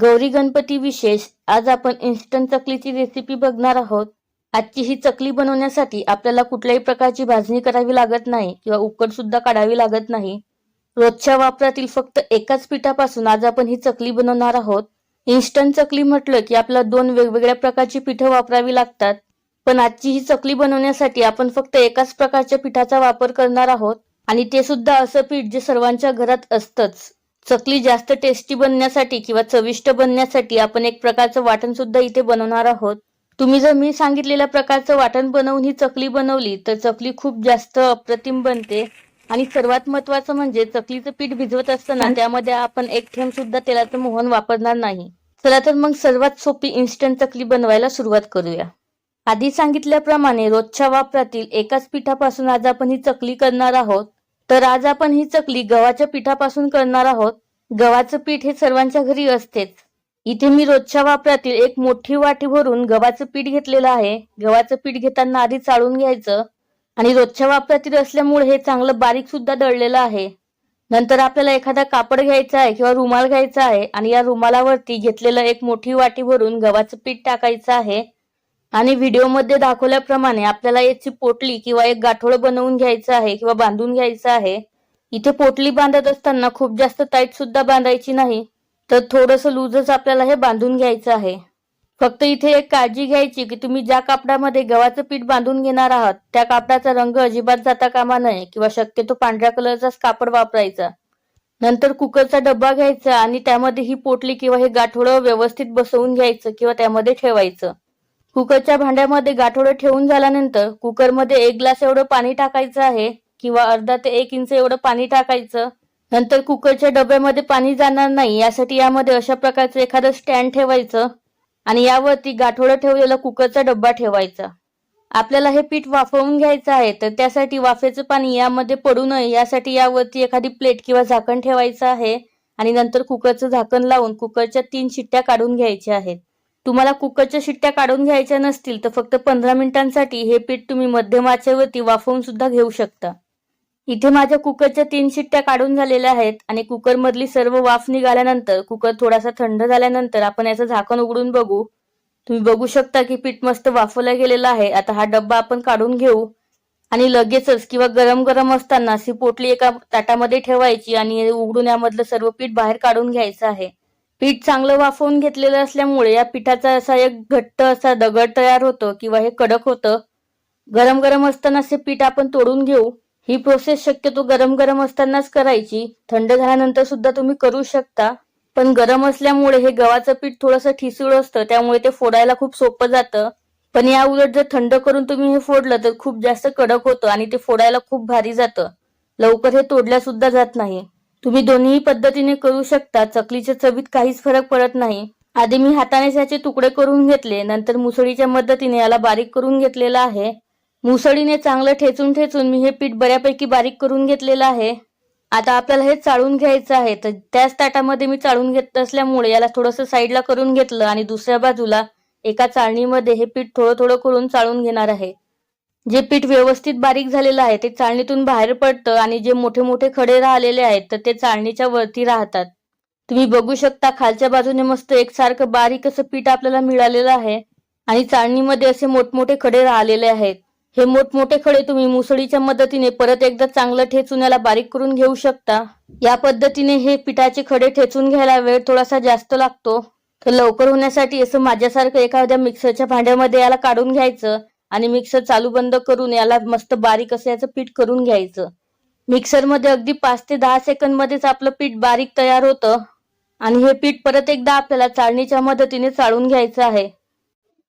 गौरी गणपती विशेष आज आपण इन्स्टंट चकलीची रेसिपी बघणार आहोत. आजची ही चकली बनवण्यासाठी आपल्याला कुठल्याही प्रकारची भाजणी करावी लागत नाही किंवा उकड सुद्धा काढावी लागत नाही. रोजच्या वापरातील फक्त एकाच पिठापासून आज आपण ही चकली बनवणार आहोत. इन्स्टंट चकली म्हटलं की आपल्याला दोन वेगवेगळ्या प्रकारची पिठं वापरावी लागतात. पण आजची ही चकली बनवण्यासाठी आपण फक्त एकाच प्रकारच्या पिठाचा वापर करणार आहोत. आणि ते सुद्धा असं पीठ जे सर्वांच्या घरात असतंच. चकली जास्त टेस्टी बनण्यासाठी किंवा चविष्ट बनण्यासाठी आपण एक प्रकारचं वाटण सुद्धा इथे बनवणार आहोत. तुम्ही जर मी सांगितलेल्या प्रकारचं वाटण बनवून ही चकली बनवली तर चकली खूप जास्त अप्रतिम बनते. आणि सर्वात महत्वाचं म्हणजे चकलीचं पीठ भिजवत असताना त्यामध्ये आपण एक थेंब सुद्धा तेलाचं मोहन वापरणार नाही. चला तर मग सर्वात सोपी इन्स्टंट चकली बनवायला सुरुवात करूया. आधी सांगितल्याप्रमाणे रोजच्या वापरातील एकाच पिठापासून आज आपण ही चकली करणार आहोत. तर आज आपण ही चकली गव्हाच्या पिठापासून करणार आहोत. गव्हाचं पीठ हे सर्वांच्या घरी असतेच. इथे मी रोजच्या वापरातील एक मोठी वाटी भरून गव्हाचं पीठ घेतलेलं आहे. गव्हाचं पीठ घेताना आधी चाळून घ्यायचं आणि रोजच्या वापरातील असल्यामुळे हे चांगलं बारीक सुद्धा दळलेलं आहे. नंतर आपल्याला एखादा कापड घ्यायचा आहे किंवा रुमाल घ्यायचा आहे आणि या रुमालावरती घेतलेलं एक मोठी वाटी भरून गव्हाचं पीठ टाकायचं आहे. आणि व्हिडिओमध्ये दाखवल्याप्रमाणे आपल्याला याची पोटली किंवा एक गाठोळ बनवून घ्यायचं आहे किंवा बांधून घ्यायचं आहे. इथे पोटली बांधत असताना खूप जास्त टाईट सुद्धा बांधायची नाही. तर थोडंसं लूजच आपल्याला हे बांधून घ्यायचं आहे. फक्त इथे एक काळजी घ्यायची की तुम्ही ज्या कापडामध्ये गव्हाचं पीठ बांधून घेणार आहात त्या कापडाचा रंग अजिबात जाता कामा नये किंवा शक्यतो पांढऱ्या कलरचाच कापड वापरायचा. नंतर कुकरचा डब्बा घ्यायचा आणि त्यामध्ये ही पोटली किंवा हे गाठोडं व्यवस्थित बसवून घ्यायचं किंवा त्यामध्ये ठेवायचं. कुकरच्या भांड्यामध्ये गाठोडं ठेवून झाल्यानंतर कुकरमध्ये एक ग्लास एवढं पाणी टाकायचं आहे किंवा अर्धा ते एक इंच एवढं पाणी टाकायचं. नंतर कुकरच्या डब्यामध्ये पाणी जाणार नाही यासाठी यामध्ये अशा प्रकारचं एखादं स्टँड ठेवायचं आणि यावरती गाठोडं ठेवलेला कुकरचा डब्बा ठेवायचा. आपल्याला हे पीठ वाफवून घ्यायचं आहे तर त्यासाठी वाफेचं पाणी यामध्ये पडू नये यासाठी यावरती एखादी प्लेट किंवा झाकण ठेवायचं आहे आणि नंतर कुकरचं झाकण लावून कुकरच्या तीन शिट्ट्या काढून घ्यायच्या आहेत. तुम्हाला कुकरच्या शिट्ट्या काढून घ्यायच्या नसतील तर फक्त पंधरा मिनिटांसाठी हे पीठ तुम्ही मध्यम आचेवरती वाफवून सुद्धा घेऊ शकता. इथे माझ्या कुकरच्या तीन शिट्ट्या काढून झालेल्या आहेत आणि कुकर मधली सर्व वाफ निघाल्यानंतर कुकर थोडासा थंड झाल्यानंतर आपण याचं झाकण उघडून बघू. तुम्ही बघू शकता की पीठ मस्त वाफवलं गेलेलं आहे. आता हा डब्बा आपण काढून घेऊ. आणि लगेचच किंवा गरम गरम असताना अशी पोटली एका ताटामध्ये ठेवायची आणि उघडून यामधलं सर्व पीठ बाहेर काढून घ्यायचं आहे. पीठ चांगलं वाफवून घेतलेलं असल्यामुळे या पिठाचा असा एक घट्ट असा दगड तयार होतो किंवा हे कडक होतं. गरम गरम असताना हे पीठ आपण तोडून घेऊ. ही प्रोसेस शक्यतो गरम गरम असतानाच करायची. थंड झाल्यानंतर सुद्धा तुम्ही करू शकता. पण गरम असल्यामुळे हे गव्हाचं पीठ थोडंसं ठिसूळ असतं त्यामुळे ते फोडायला खूप सोपं जातं. पण या उलट जर थंड करून तुम्ही हे फोडलं तर खूप जास्त कडक होतं आणि ते फोडायला खूप भारी जातं. लवकर हे तोडल्या सुद्धा जात नाही. तुम्ही दोन्ही पद्धतीने करू शकता. चकलीच्या चवीत काहीच फरक पडत नाही. आधी मी हाताने याचे तुकडे करून घेतले नंतर मुसळीच्या मदतीने याला बारीक करून घेतलेला आहे. मुसळीने चांगलं ठेचून ठेचून मी हे पीठ बऱ्यापैकी बारीक करून घेतलेलं आहे. आता आपल्याला हे चाळून घ्यायचं आहे. तर त्याच ताटामध्ये मी चाळून घेत असल्यामुळे याला थोडंसं साईडला करून घेतलं आणि दुसऱ्या बाजूला एका चाळणीमध्ये हे पीठ थोडं थोडं करून चाळून घेणार आहे. जे पीठ व्यवस्थित बारीक झालेलं आहे ते चाळणीतून बाहेर पडतं आणि जे मोठे मोठे खडे राहिलेले आहेत तर ते चाळणीच्या वरती राहतात. तुम्ही बघू शकता खालच्या बाजूने मस्त एकसारखं बारीक असं पीठ आपल्याला मिळालेलं आहे आणि चाळणीमध्ये असे मोठमोठे खडे राहिलेले आहेत. हे मोठमोठे खडे तुम्ही मुसळीच्या मदतीने परत एकदा चांगलं ठेचून याला बारीक करून घेऊ शकता. या पद्धतीने हे पिठाचे खडे ठेचून घ्यायला वेळ थोडासा जास्त लागतो. तर लवकर होण्यासाठी असं माझ्यासारखं एखाद्या मिक्सरच्या भांड्यामध्ये याला काढून घ्यायचं. आणि मिक्सर चालू बंद करून याला मस्त बारीक असं याचं पीठ करून घ्यायचं. मिक्सरमध्ये अगदी पाच ते दहा सेकंद मध्येच आपलं पीठ बारीक तयार होतं. आणि हे पीठ परत एकदा आपल्याला चाळणीच्या मदतीने चाळून घ्यायचं आहे.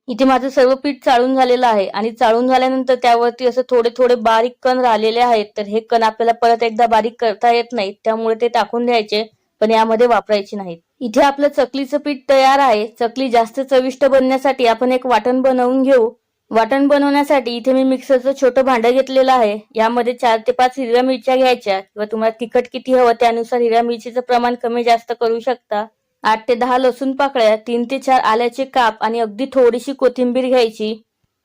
इथे माझं सर्व पीठ चाळून झालेलं आहे. आणि चाळून झाल्यानंतर त्यावरती असं थोडे थोडे बारीक कण राहिलेले आहेत. तर हे कण आपल्याला परत एकदा बारीक करता येत नाहीत. त्यामुळे ते टाकून द्यायचे पण यामध्ये वापरायचे नाहीत. इथे आपलं चकलीचं पीठ तयार आहे. चकली जास्त चविष्ट बनण्यासाठी आपण एक वाटण बनवून घेऊ. वाटण बनवण्यासाठी इथे मी मिक्सरचं छोटं भांडं घेतलेलं आहे. यामध्ये चार ते पाच हिरव्या मिरच्या घ्यायच्या किंवा तुम्हाला तिखट किती हवं त्यानुसार हिरव्या मिरचीचं प्रमाण कमी जास्त करू शकता. आठ ते दहा लसूण पाकळ्या तीन ते चार आल्याचे काप आणि अगदी थोडीशी कोथिंबीर घ्यायची.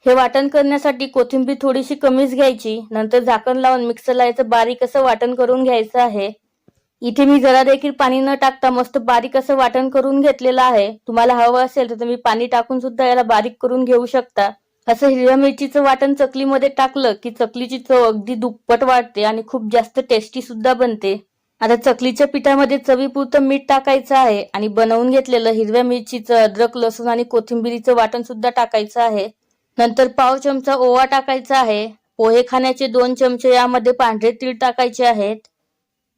हे वाटण करण्यासाठी कोथिंबीर थोडीशी कमीच घ्यायची. नंतर झाकण लावून मिक्सरला याचं बारीक असं वाटण करून घ्यायचं आहे. इथे मी जरा देखील पाणी न टाकता मस्त बारीक असं वाटण करून घेतलेलं आहे. तुम्हाला हवं असेल तर तुम्ही पाणी टाकून सुद्धा याला बारीक करून घेऊ शकता. असं हिरव्या मिरचीचं वाटण चकलीमध्ये टाकलं की चकलीची चव अगदी दुप्पट वाढते आणि खूप जास्त टेस्टी सुद्धा बनते. आता चकलीच्या पिठामध्ये चवीपुरतं मीठ टाकायचं आहे आणि बनवून घेतलेलं हिरव्या मिरचीचं अद्रक लसूण आणि कोथिंबिरीचं वाटण सुद्धा टाकायचं आहे. नंतर पाव चमचा ओवा टाकायचा आहे. पोहे खाण्याचे दोन चमचे यामध्ये पांढरे तीळ टाकायचे आहेत.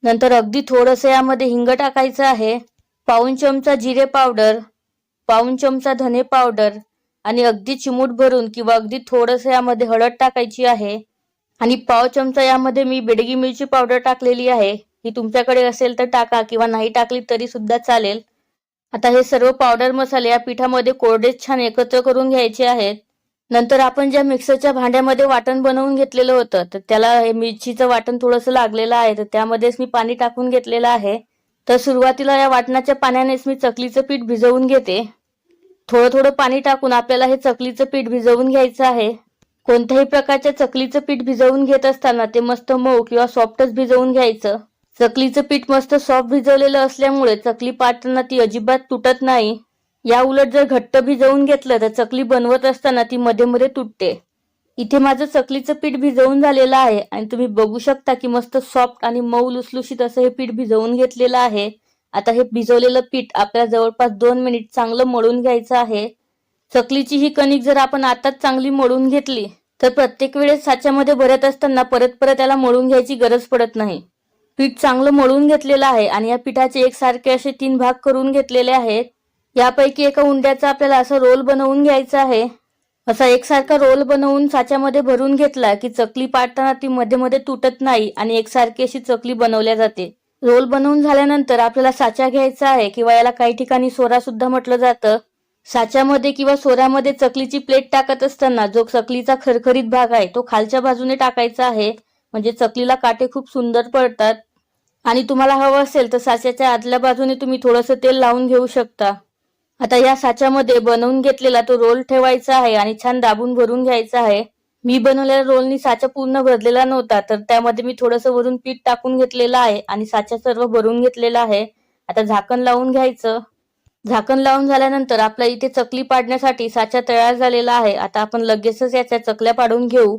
नंतर अगदी थोडंसं यामध्ये हिंग टाकायचं आहे. पाऊन चमचा जिरे पावडर पाऊन चमचा धने पावडर आणि अगदी चिमूट भरून किंवा अगदी थोडंसं यामध्ये हळद टाकायची आहे आणि पाव चमचा यामध्ये मी बेडगी मिरची पावडर टाकलेली आहे. ही तुमच्याकडे असेल तर टाका किंवा नाही टाकली तरी सुद्धा चालेल. आता हे सर्व पावडर मसाले या पिठामध्ये कोरडेच छान एकत्र करून घ्यायचे आहेत. नंतर आपण ज्या मिक्सरच्या भांड्यामध्ये वाटण बनवून घेतलेलं होतं तर त्याला हे मिरचीचं वाटण थोडंसं लागलेलं आहे तर त्यामध्येच मी पाणी टाकून घेतलेलं आहे. तर सुरुवातीला या वाटणाच्या पाण्यानेच मी चकलीचं पीठ भिजवून घेते. थोडं थोडं पाणी टाकून आपल्याला हे चकलीचं पीठ भिजवून घ्यायचं आहे. कोणत्याही प्रकारच्या चकलीचं पीठ भिजवून घेत असताना ते मस्त मऊ किंवा सॉफ्टच भिजवून घ्यायचं. चकलीचं पीठ मस्त सॉफ्ट भिजवलेलं असल्यामुळे चकली पाडताना ती अजिबात तुटत नाही. या उलट जर घट्ट भिजवून घेतलं तर चकली बनवत असताना ती मध्ये मध्ये तुटते. इथे माझं चकलीचं पीठ भिजवून झालेलं आहे आणि तुम्ही बघू शकता की मस्त सॉफ्ट आणि मऊ लुसलुशीत असं हे पीठ भिजवून घेतलेलं आहे. आता हे भिजवलेलं पीठ आपल्या जवळपास दोन मिनिट चांगलं मळून घ्यायचं आहे. चकलीची ही कणिक जर आपण आताच चांगली मळून घेतली तर प्रत्येक वेळेस साच्यामध्ये भरत असताना परत परत त्याला मळून घ्यायची गरज पडत नाही. पीठ चांगलं मळून घेतलेलं आहे आणि या पिठाचे एकसारखे असे तीन भाग करून घेतलेले आहेत. यापैकी एका उंड्याचा आपल्याला असं रोल बनवून घ्यायचा आहे. असा एकसारखा रोल बनवून साच्यामध्ये भरून घेतला की चकली पाडताना ती मध्ये मध्ये तुटत नाही आणि एकसारखी अशी चकली बनवल्या जाते. रोल बनवून झाल्यानंतर आपल्याला साचा घ्यायचा आहे किंवा याला काही ठिकाणी सोरा सुद्धा म्हटलं जातं. साच्यामध्ये किंवा सोऱ्यामध्ये चकलीची प्लेट टाकत असताना जो चकलीचा खरखरीत भाग आहे तो खालच्या बाजूने टाकायचा आहे. म्हणजे चकलीला काटे खूप सुंदर पडतात. आणि तुम्हाला हवं असेल तर साच्याच्या आदल्या बाजूने तुम्ही थोडंसं तेल लावून घेऊ शकता. आता या साच्यामध्ये बनवून घेतलेला तो रोल ठेवायचा आहे आणि छान दाबून भरून घ्यायचा आहे. मी बनवलेल्या रोलनी साचा पूर्ण भरलेला नव्हता तर त्यामध्ये मी थोडंसं वरून पीठ टाकून घेतलेलं आहे आणि साचा सर्व भरून घेतलेला आहे. आता झाकण लावून घ्यायचं. झाकण लावून झाल्यानंतर आपल्या इथे चकली पाडण्यासाठी साचा तयार झालेला आहे. आता आपण लगेचच याच्या चकल्या पाडून घेऊ.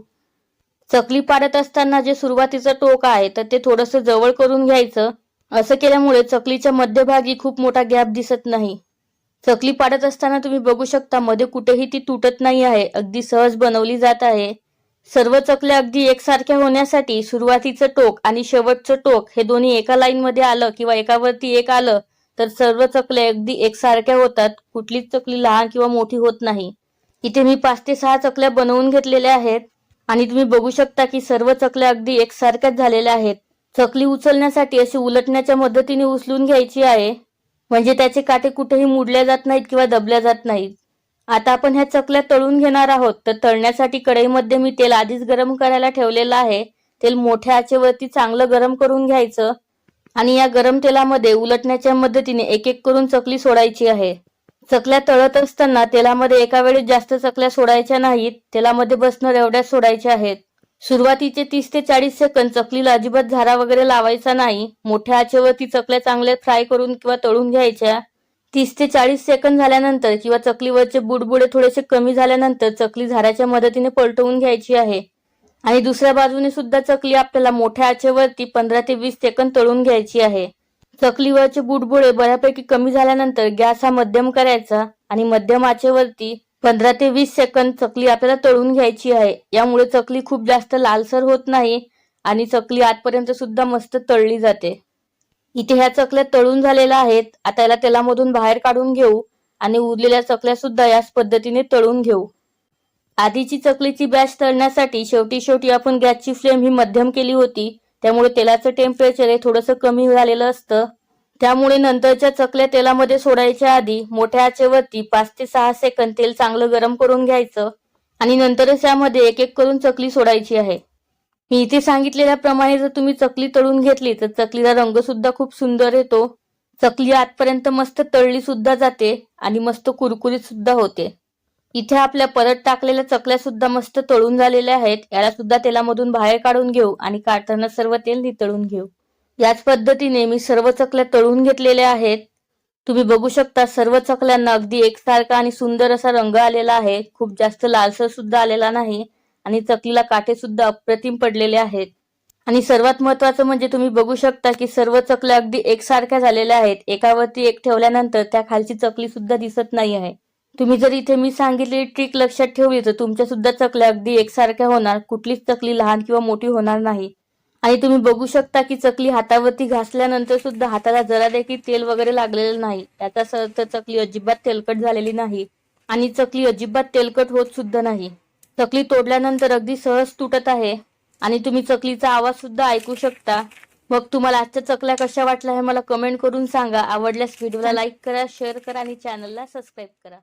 चकली पाडत असताना जे सुरुवातीचं टोक आहे तर ते थोडंसं जवळ करून घ्यायचं. असं केल्यामुळे चकलीच्या मध्यभागी खूप मोठा गॅप दिसत नाही. चकली पाडत असताना तुम्ही बघू शकता मध्ये कुठेही ती तुटत नाही आहे. अगदी सहज बनवली जात आहे. सर्व चकल्या अगदी एकसारख्या होण्यासाठी सुरुवातीचं टोक आणि शेवटचं टोक हे दोन्ही एका लाईन मध्ये आलं किंवा एकावरती एक आलं तर सर्व चकल्या अगदी एकसारख्या होतात. कुठलीच चकली लहान किंवा मोठी होत नाही. इथे मी पाच ते सहा चकल्या बनवून घेतलेल्या आहेत आणि तुम्ही बघू शकता की सर्व चकल्या अगदी एकसारख्याच झालेल्या आहेत. चकली उचलण्यासाठी अशी उलटण्याच्या मदतीने उचलून घ्यायची आहे. म्हणजे त्याचे काटे कुठेही मुडल्या जात नाहीत किंवा दबल्या जात नाहीत. आता आपण ह्या चकल्या तळून घेणार आहोत. तर तळण्यासाठी कढईमध्ये मी तेल आधीच गरम करायला ठेवलेलं आहे. तेल मोठ्या आचेवरती चांगलं गरम करून घ्यायचं. आणि या गरम तेलामध्ये उलटण्याच्या मदतीने एक एक करून चकली सोडायची आहे. चकल्या तळत असताना तेलामध्ये एका वेळेस जास्त चकल्या सोडायच्या नाहीत. तेलामध्ये बसणार एवढ्याच सोडायच्या आहेत. सुरुवातीचे तीस ते चाळीस सेकंद चकलीला अजिबात झारा वगैरे लावायचा नाही. मोठ्या आचेवरती चकल्या चांगल्या फ्राय करून किंवा तळून घ्यायच्या. तीस ते चाळीस सेकंद झाल्यानंतर किंवा चकलीवरचे बुडबुडे थोडेसे कमी झाल्यानंतर चकली झाऱ्याच्या मदतीने पलटवून घ्यायची आहे. आणि दुसऱ्या बाजूने सुद्धा चकली आपल्याला मोठ्या आचेवरती पंधरा ते वीस सेकंद तळून घ्यायची आहे. चकलीवरचे बुडबुडे बऱ्यापैकी कमी झाल्यानंतर गॅस हा मध्यम करायचा आणि मध्यम आचेवरती पंधरा ते वीस सेकंद चकली आपल्याला तळून घ्यायची आहे. यामुळे चकली खूप जास्त लालसर होत नाही आणि चकली आतपर्यंत सुद्धा मस्त तळली जाते. इथे ह्या चकल्या तळून झालेल्या आहेत. आता याला तेलामधून बाहेर काढून घेऊ आणि उरलेल्या चकल्या सुद्धा याच पद्धतीने तळून घेऊ. आधीची चकलीची बॅच तळण्यासाठी शेवटी शेवटी आपण गॅसची फ्लेम ही मध्यम केली होती. त्यामुळे तेलाचं टेम्परेचर हे थोडंसं कमी झालेलं असतं. त्यामुळे नंतरच्या चकल्या तेलामध्ये सोडायच्या आधी मोठ्या आचेवरती पाच ते सहा सेकंद तेल चांगलं गरम करून घ्यायचं आणि नंतरच त्यामध्ये एक एक करून चकली सोडायची आहे. मी इथे सांगितलेल्याप्रमाणे जर तुम्ही चकली तळून घेतली तर चकलीचा रंग सुद्धा खूप सुंदर येतो. चकली आतपर्यंत मस्त तळली सुद्धा जाते आणि मस्त कुरकुरीत सुद्धा होते. इथे आपल्या परत टाकलेल्या चकल्या सुद्धा मस्त तळून झालेल्या आहेत. याला सुद्धा तेलामधून बाहेर काढून घेऊ आणि काढताना सर्व तेल नितळून घेऊ. याच पद्धतीने मी सर्व चकल्या तळून घेतलेल्या आहेत. तुम्ही बघू शकता सर्व चकल्यांना अगदी एकसारखा आणि सुंदर असा रंग आलेला आहे. खूप जास्त लालसर सुद्धा आलेला नाही आणि चकलीला काठे सुद्धा अप्रतिम पडलेले आहेत. आणि सर्वात महत्वाचं म्हणजे तुम्ही बघू शकता की सर्व चकल्या अगदी एकसारख्या झालेल्या आहेत. एकावरती एक ठेवल्यानंतर त्या खालची चकली सुद्धा दिसत नाही आहे. तुम्ही जर इथे मी सांगितलेली ट्रिक लक्षात ठेवली तर तुमच्या सुद्धा चकल्या अगदी एकसारख्या होणार. कुठलीच चकली लहान किंवा मोठी होणार नाही. आणि तुम्ही बघू शकता की चकली हातावरती घासल्यानंतर सुद्धा हाताला जरा देखील तेल वगैरे लागलेलं नाही. याचा अर्थ चकली अजिबात तेलकट झालेली नाही. आणि चकली अजिबात तेलकट होत सुद्धा नाही. चकली तोडल्यानंतर अगदी सहज तुटत आहे. आणि तुम्ही चकलीचा आवाज सुद्धा ऐकू शकता. मग तुम्हाला आजच्या चकल्या कशा वाटल्या हे मला कमेंट करून सांगा. आवडल्यास व्हिडिओला लाईक करा शेअर करा आणि चॅनलला सबस्क्राईब करा.